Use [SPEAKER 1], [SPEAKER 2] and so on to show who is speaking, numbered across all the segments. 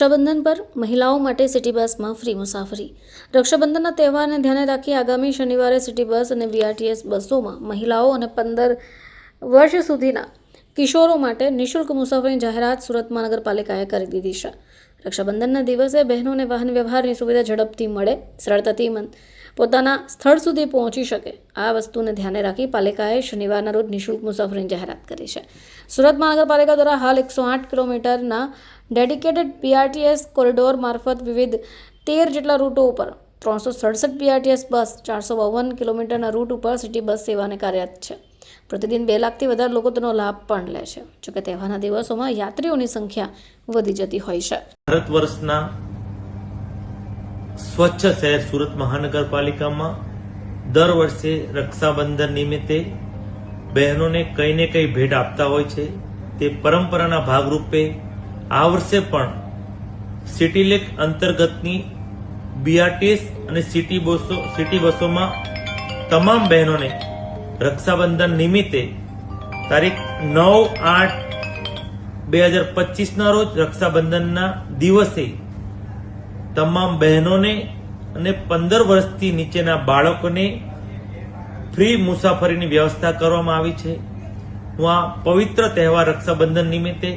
[SPEAKER 1] રક્ષાબંધન પર મહિલાઓ માટે સિટી બસમાં ફ્રી મુસાફરી. રક્ષાબંધનના તહેવારને ધ્યાને રાખી આગામી શનિવારે સિટી બસ અને બીઆરટીએસ બસોમાં મહિલાઓ અને પંદર વર્ષ સુધીના કિશોરો માટે નિઃશુલ્ક મુસાફરીની જાહેરાત સુરત મહાનગરપાલિકાએ કરી દીધી છે. રક્ષાબંધનના દિવસે બહેનોને વાહન વ્યવહારની સુવિધા ઝડપથી મળે, સરળતાથી મન પોતાના સ્થળ સુધી પહોંચી શકે. આ વસ્તુને ધ્યાને રાખી પાલિકાએ શનિવારના રોજ નિઃશુલ્ક મુસાફરીની જાહેરાત કરી છે. સુરત મહાનગરપાલિકા દ્વારા હાલ એકસો આઠ કિલોમીટરના ડેડિકેટેડ બીઆરટીએસ કોરિડોર મારફત વિવિધ તેર જેટલા રૂટો ઉપર, ત્રણસો સડસઠ બીઆરટીએસ બસ, ચારસો બાવન કિલોમીટરના રૂટ ઉપર સિટી બસ સેવાને કાર્યરત છે. પ્રતિદિન બે લાખથી વધારે લોકો તેનો લાભ પણ લે છે. જોકે તહેવારના દિવસોમાં યાત્રીઓની સંખ્યા વધી જતી હોય છે.
[SPEAKER 2] ભારત વર્ષના સ્વચ્છ શહેર સુરત મહાનગરપાલિકામાં દર વર્ષે રક્ષાબંધન નિમિત્તે બહેનોને કંઈ ને કંઈ ભેટ આપતા હોય છે. તે પરંપરાના ભાગરૂપે આ વર્ષે પણ સિટી લેક અંતર્ગતની બીઆરટીએસ અને સિટી બસો, સિટી બસોમાં તમામ બહેનોને રક્ષાબંધન નિમિત્તે તારીખ નવ આઠ બે હજાર પચીસના રોજ રક્ષાબંધનના દિવસે તમામ બહેનોને અને પંદર વર્ષથી નીચેના બાળકોને ફ્રી મુસાફરીની વ્યવસ્થા કરવામાં આવી છે. હું આ પવિત્ર તહેવાર રક્ષાબંધન નિમિત્તે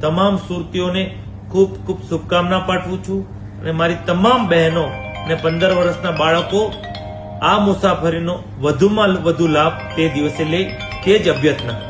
[SPEAKER 2] તમામ સુરતીઓને ખૂબ ખૂબ શુભકામના પાઠવું છું અને મારી તમામ બહેનો અને પંદર વર્ષના બાળકો આ મુસાફરીનો વધુમાં વધુ લાભ તે દિવસે લે તે જ અભ્યર્થના.